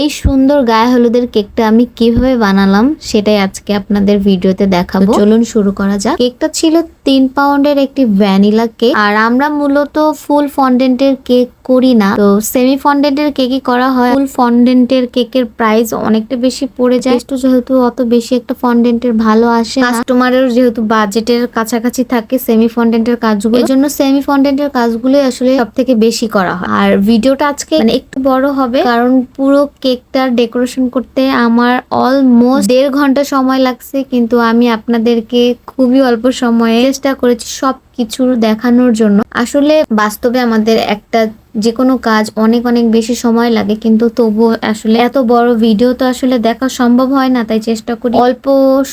এই সুন্দর গায়ে হলুদের কেকটা আমি কীভাবে বানালাম সেটাই আজকে আপনাদের ভিডিওতে দেখাবো। চলুন শুরু করা যাক। কেকটা ছিল তিন পাউন্ডের একটি ভ্যানিলা কেক আর আমরা মূলত ফুল ফন্ডেন্টের কেক করি না। তো সেমি ফন্ডেন্টের কেকই করা হয়। ফুল ফন্ডেন্টের কেকের প্রাইস অনেকটা বেশি পড়ে যায়। একটু যেহেতু অত বেশি একটা ফন্ডেন্টের ভালো আসে কাস্টমারের যেহেতু বাজেটের কাছাকাছি থাকে সেমি ফন্ডেন্টের কাজগুলো। জন্য সেমি ফন্ডেন্টের কাজগুলোই আসলে সব থেকে বেশি করা হয়। আর ভিডিওটা আজকে মানে একটু বড় হবে। কারণ পুরো কেকটার ডেকোরেশন করতে আমার অলমোস্ট দেড় ঘণ্টা সময় লাগছে। কিন্তু আমি আপনাদেরকে খুবই অল্প সময়ে চেষ্টা করেছি সব কিছু দেখানোর জন্য। আসলে বাস্তবে আমাদের একটা যে কোনো কাজ অনেক অনেক বেশি সময় লাগে, কিন্তু তবুও আসলে এত বড় ভিডিও তো আসলে দেখা সম্ভব হয় না, তাই চেষ্টা করি অল্প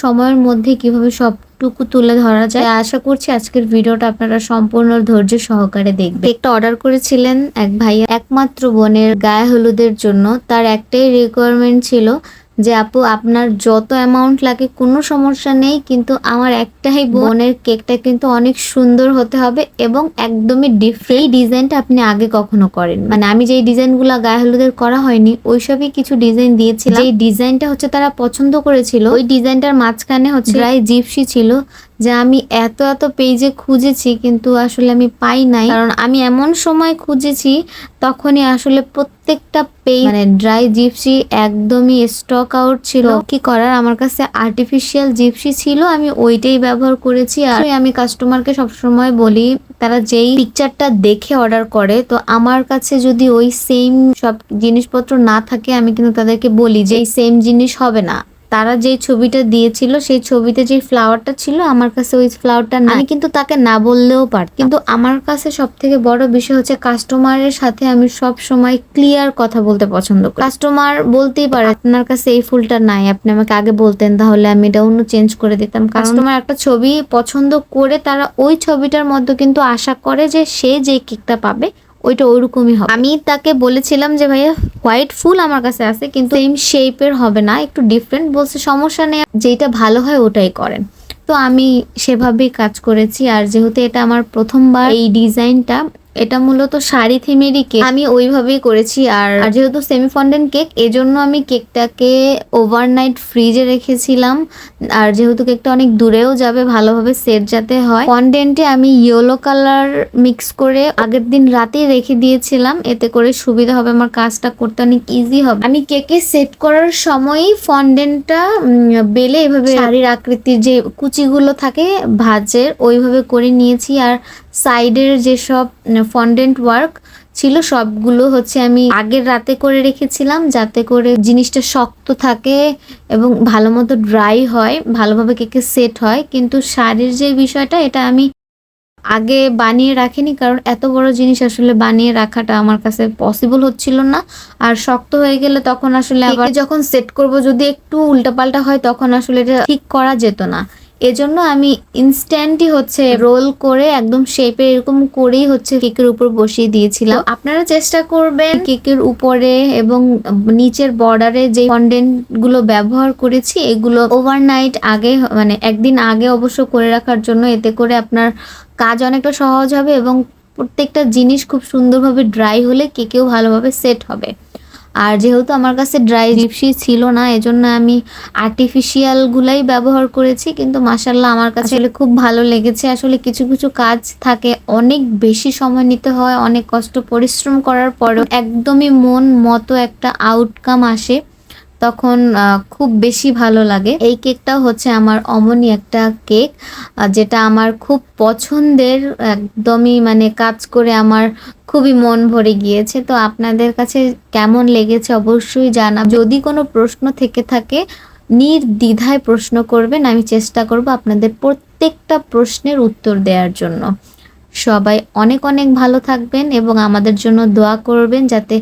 সময়ের মধ্যে কীভাবে সবটুকু তুলে ধরা যায়। আশা করছি আজকের ভিডিওটা আপনারা সম্পূর্ণ ধৈর্য সহকারে দেখবেন। একটা অর্ডার করেছিলেন এক ভাইয়া, একমাত্র বোনের গায়ে হলুদের জন্য। তার একটাই রিকোয়ারমেন্ট ছিল যে আপু, আপনার যত অ্যামাউন্ট লাগে, কোনো সমস্যা নেই, কিন্তু আমার একটাই বোনের কেকটা কিন্তু অনেক সুন্দর হতে হবে এবং একদমই ডিফারেন্ট এই ডিজাইনটা আপনি আগে কখনো করেন মানে আমি যেই ডিজাইনগুলো গায়ে হলুদের করা হয়নি, ওইসবই কিছু ডিজাইন দিয়েছিলাম। যেই ডিজাইনটা হচ্ছে তারা পছন্দ করেছিল, ওই ডিজাইনটার মাঝখানে হচ্ছে প্রায় জিপসি ছিল। যে আমি এত এত পেজে খুঁজেছি কিন্তু আসলে আমি পাই নাই। কারণ আমি এমন সময় খুঁজেছি তখনই আসলে প্রত্যেকটা পেজ মানে ড্রাই জিপসি একদমই স্টক আউট ছিল। কি করার? আমার কাছে আর্টিফিশিয়াল জিপসি ছিল আমি ওইটাই ব্যবহার করেছি। আর আমি কাস্টমারকে সবসময় বলি তারা যেই পিকচারটা দেখে অর্ডার করে তো আমার কাছে যদি ওই সেম সব জিনিসপত্র না থাকে আমি কিন্তু তাদেরকে বলি যে এই সেম জিনিস হবে না। তারা যে ছবিটা দিয়েছিল সেই ছবিতে যে ফ্লাওয়ারটা ছিল আমার কাছে ওই ফ্লাওয়ারটা না আমি কিন্তু তাকে না বললেও পার কিন্তু আমার কাছে সব থেকে বড় বিষয় হচ্ছে কাস্টমারের সাথে আমি সব সময় ক্লিয়ার কথা বলতে পছন্দ করি। কাস্টমার বলতেই পারে আপনার কাছে এই ফুলটা নাই আপনি আমাকে আগে বলতেন তাহলে আমি এটা অন্য চেঞ্জ করে দিতাম। কাস্টমার একটা ছবি পছন্দ করে তারা ওই ছবিটার মধ্যে কিন্তু আশা করে যে সে যে কেকটা পাবে ওইটা ওইরকমই হবে। আমি তাকে বলেছিলাম যে, ভাইয়া হোয়াইট ফুল আমার কাছে আছে, কিন্তু সেম শেপের হবে না, একটু ডিফারেন্ট বলছে, সমস্যা নেই, যেটা ভালো হয় ওটাই করেন। তো আমি সেভাবেই কাজ করেছি, আর যেহেতু এটা আমার প্রথমবার, এই ডিজাইনটা এটা মূলত শাড়ি থিমেরই কেক। আমি ওইভাবেই করেছি আর যেহেতু সেমি ফন্ডেন্ট কেক, এজন্য আমি কেকটাকে ওভারনাইট ফ্রিজে রেখেছিলাম। আর যেহেতু কেকটা অনেক দূরেও যাবে, ভালোভাবে সেট যাতে হয় ফন্ডেন্টে আমি ইয়েলো কালার মিক্স করে আগের দিন রাতেই রেখে দিয়েছিলাম। এতে করে সুবিধা হবে, আমার কাজটা করতে অনেক ইজি হবে। আমি কেকে সেট করার সময়ই ফন্ডেন্টটা বেলে এভাবে শাড়ির আকৃতির যে কুচিগুলো থাকে, ভাজের, ওইভাবে করে নিয়েছি। আর সাইডের যেসব ফন্ডেন্ট ওয়ার্ক ছিল সবগুলো হচ্ছে আমি আগের রাতে করে রেখেছিলাম যাতে করে জিনিসটা শক্ত থাকে এবং ভালো মতো ড্রাই হয় ভালোভাবে কেকে সেট হয়। কিন্তু শাড়ির যে বিষয়টা এটা আমি আগে বানিয়ে রাখিনি কারণ এত বড় জিনিস আসলে বানিয়ে রাখাটা আমার কাছে পসিবল হচ্ছিল না। আর শক্ত হয়ে গেলে তখন আসলে আবার যখন সেট করব যদি একটু উল্টাপাল্টা হয় তখন আসলে এটা ঠিক করা যেত না। এজন্য আমি ইনস্ট্যান্টই হচ্ছে রোল করে একদম শেপে এরকম করেই হচ্ছে কেকের উপর বসিয়ে দিয়েছিলাম। আপনারা চেষ্টা করবেন কেকের উপরে এবং নিচের বর্ডারে যে ফন্ডেন্টগুলো ব্যবহার করেছি, এগুলো ওভারনাইট আগে মানে একদিন আগে অবশ্য করে রাখার জন্য, এতে করে আপনার কাজ অনেকটা সহজ হবে এবং প্রত্যেকটা জিনিস খুব সুন্দরভাবে ড্রাই হলে কেকেও ভালোভাবে সেট হবে। আর যেহেতু আমার কাছে ড্রাই জিপসি ছিল না এজন্য আমি আর্টিফিশিয়াল গুলাই ব্যবহার করেছি কিন্তু মাসাল্লাহ আমার কাছে আসলে খুব ভালো লেগেছে। আসলে কিছু কিছু কাজ থাকে অনেক বেশি সময় নিতে হয় অনেক কষ্ট পরিশ্রম করার পরেও একদমই মন মতো একটা আউটকাম আসে। তখন খুব বেশি ভালো লাগে। এই কেকটা হচ্ছে আমার অমনি একটা কেক যেটা আমার খুব পছন্দের, একদমই মানে কাজ করে আমার খুবই মন ভরে গিয়েছে। তো আপনাদের কাছে কেমন লেগেছে অবশ্যই জানা যদি কোনো প্রশ্ন থেকে থাকে, নির্দ্বিধায় প্রশ্ন করবেন, আমি চেষ্টা করব আপনাদের প্রত্যেকটা প্রশ্নের উত্তর দেওয়ার জন্য। সবাই অনেক অনেক ভালো থাকবেন এবং আমাদের জন্য দোয়া করবেন, যাতে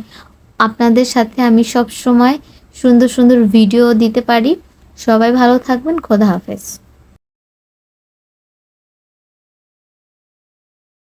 আপনাদের সাথে আমি সব সময় সুন্দর সুন্দর ভিডিও দিতে পারি। সবাই ভালো থাকবেন খোদা হাফেজ।